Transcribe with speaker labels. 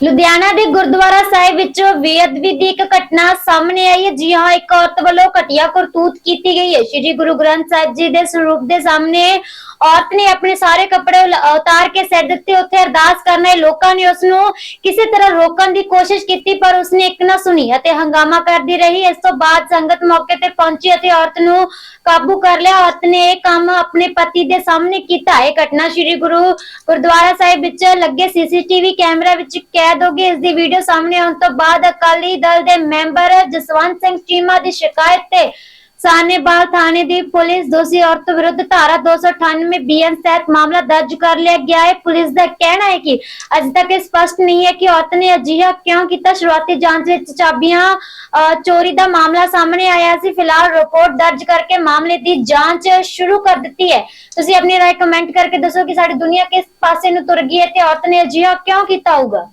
Speaker 1: ਲੁਧਿਆਣਾ ਦੇ ਗੁਰਦੁਆਰਾ ਸਾਹਿਬ ਵਿੱਚ ਬੇਅਦਬੀ ਦੀ ਇੱਕ ਘਟਨਾ ਸਾਹਮਣੇ ਆਈ ਹੈ। ਜੀ ਹਾਂ, ਇੱਕ ਔਰਤ ਵੱਲੋਂ ਘਟੀਆ ਕਰਤੂਤ ਕੀਤੀ ਗਈ ਹੈ। ਸ਼੍ਰੀ ਗੁਰੂ ਗ੍ਰੰਥ ਸਾਹਿਬ ਜੀ ਦੇ ਸਰੂਪ ਦੇ ਸਾਹਮਣੇ ਔਰਤ ਨੇ ਆਪਣੇ ਸਾਰੇ ਕੱਪੜੇ ਉਤਾਰ ਕੇ ਸਿਰ ਦਿੱਤੇ ਉੱਥੇ ਅਰਦਾਸ ਕਰਨਾ ਲੋਕਾਂ ਨੇ ਉਸ ਨੂੰ ਕਿਸੇ ਤਰ੍ਹਾਂ ਰੋਕਣ ਦੀ ਕੋਸ਼ਿਸ਼ ਕੀਤੀ, ਪਰ ਉਸਨੇ ਇੱਕ ਨਾ ਸੁਣੀ ਅਤੇ ਹੰਗਾਮਾ ਕਰਦੀ ਰਹੀ। ਇਸ ਤੋਂ ਬਾਅਦ ਸੰਗਤ ਮੌਕੇ ਤੇ ਪਹੁੰਚੀ ਅਤੇ ਔਰਤ ਨੂੰ ਕਾਬੂ ਕਰ ਲਿਆ। ਔਰਤ ਨੇ ਇਹ ਕੰਮ ਆਪਣੇ ਪਤੀ ਦੇ ਸਾਹਮਣੇ ਕੀਤਾ। ਇਹ ਘਟਨਾ ਸ਼੍ਰੀ ਗੁਰੂ ਗੁਰਦੁਆਰਾ ਸਾਹਿਬ ਵਿੱਚ ਲੱਗੇ ਸੀਸੀਟੀਵੀ ਕੈਮਰਾ ਵਿੱਚ ਕੈਦ ਹੋ ਗਈ। ਇਸ ਦੀ ਵੀਡੀਓ ਸਾਹਮਣੇ ਆਉਣ ਤੋਂ ਬਾਅਦ ਅਕਾਲੀ ਦਲ ਦੇ ਮੈਂਬਰ ਜਸਵੰਤ ਸਿੰਘ ਚੀਮਾ ਦੀ ਸ਼ਿਕਾਇਤ ਤੇ ਸਾਨੇਵਾਲ ਥਾਣੇ ਦੀ ਪੁਲਿਸ ਦੋਸ਼ੀ ਔਰਤ ਵਿਰੁੱਧ ਧਾਰਾ 298 ਬੀਐਨ ਤਹਿਤ ਮਾਮਲਾ ਦਰਜ ਕਰ ਲਿਆ ਗਿਆ ਹੈ। ਪੁਲਿਸ ਦਾ ਕਹਿਣਾ ਹੈ ਕਿ ਅਜੇ ਤੱਕ ਇਹ ਸਪਸ਼ਟ ਨਹੀਂ ਹੈ ਕਿ ਔਰਤ ਨੇ ਅਜਿਹਾ ਕਿਉਂ ਕੀਤਾ। ਸ਼ੁਰੂਆਤੀ ਜਾਂਚ ਵਿੱਚ ਚਾਬੀਆਂ ਚੋਰੀ ਦਾ ਮਾਮਲਾ ਸਾਹਮਣੇ ਆਇਆ ਸੀ। ਫਿਲਹਾਲ ਰਿਪੋਰਟ ਦਰਜ ਕਰਕੇ ਮਾਮਲੇ ਦੀ ਜਾਂਚ ਸ਼ੁਰੂ ਕਰ ਦਿੱਤੀ ਹੈ। ਤੁਸੀਂ ਆਪਣੀ ਰਾਏ ਕਮੈਂਟ ਕਰਕੇ ਦੱਸੋ ਕਿ ਸਾਡੀ ਦੁਨੀਆ ਕਿਸ ਪਾਸੇ ਨੂੰ ਤੁਰ ਗਈ ਹੈ ਤੇ ਔਰਤ ਨੇ ਅਜਿਹਾ ਕਿਉਂ ਕੀਤਾ ਹੋਊਗਾ?